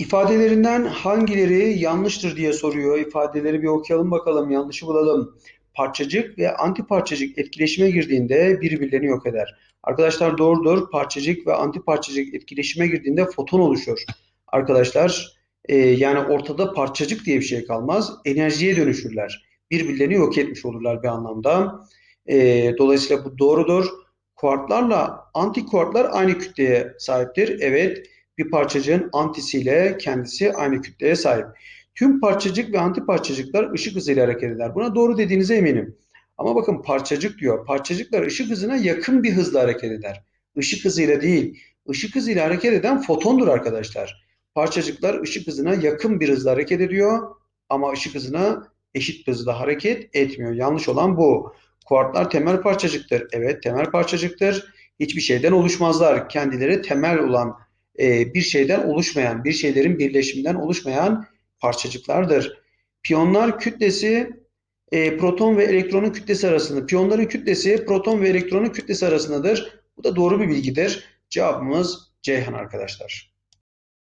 İfadelerinden hangileri yanlıştır diye soruyor. İfadeleri bir okuyalım bakalım, yanlışı bulalım. Parçacık ve antiparçacık etkileşime girdiğinde birbirlerini yok eder. Arkadaşlar doğrudur. Parçacık ve antiparçacık etkileşime girdiğinde foton oluşur. Arkadaşlar e, yani ortada parçacık diye bir şey kalmaz. Enerjiye dönüşürler. Birbirlerini yok etmiş olurlar bir anlamda. E, dolayısıyla bu doğrudur. Kuarklarla antikuarklar aynı kütleye sahiptir. Evet bir parçacığın antisiyle kendisi aynı kütleye sahip. Tüm parçacık ve antiparçacıklar ışık hızıyla hareket eder. Buna doğru dediğinize eminim. Ama bakın parçacık diyor. Parçacıklar ışık hızına yakın bir hızla hareket eder. Işık hızıyla değil. Işık hızıyla hareket eden fotondur arkadaşlar. Parçacıklar ışık hızına yakın bir hızla hareket ediyor ama ışık hızına eşit bir hızla hareket etmiyor. Yanlış olan bu. Kuarklar temel parçacıktır. Evet temel parçacıktır. Hiçbir şeyden oluşmazlar. Kendileri temel olan e, bir şeyden oluşmayan, bir şeylerin birleşiminden oluşmayan parçacıklardır. Piyonlar kütlesi e, proton ve elektronun kütlesi arasında. Piyonların kütlesi proton ve elektronun kütlesi arasındadır. Bu da doğru bir bilgidir. Cevabımız Ceyhan arkadaşlar.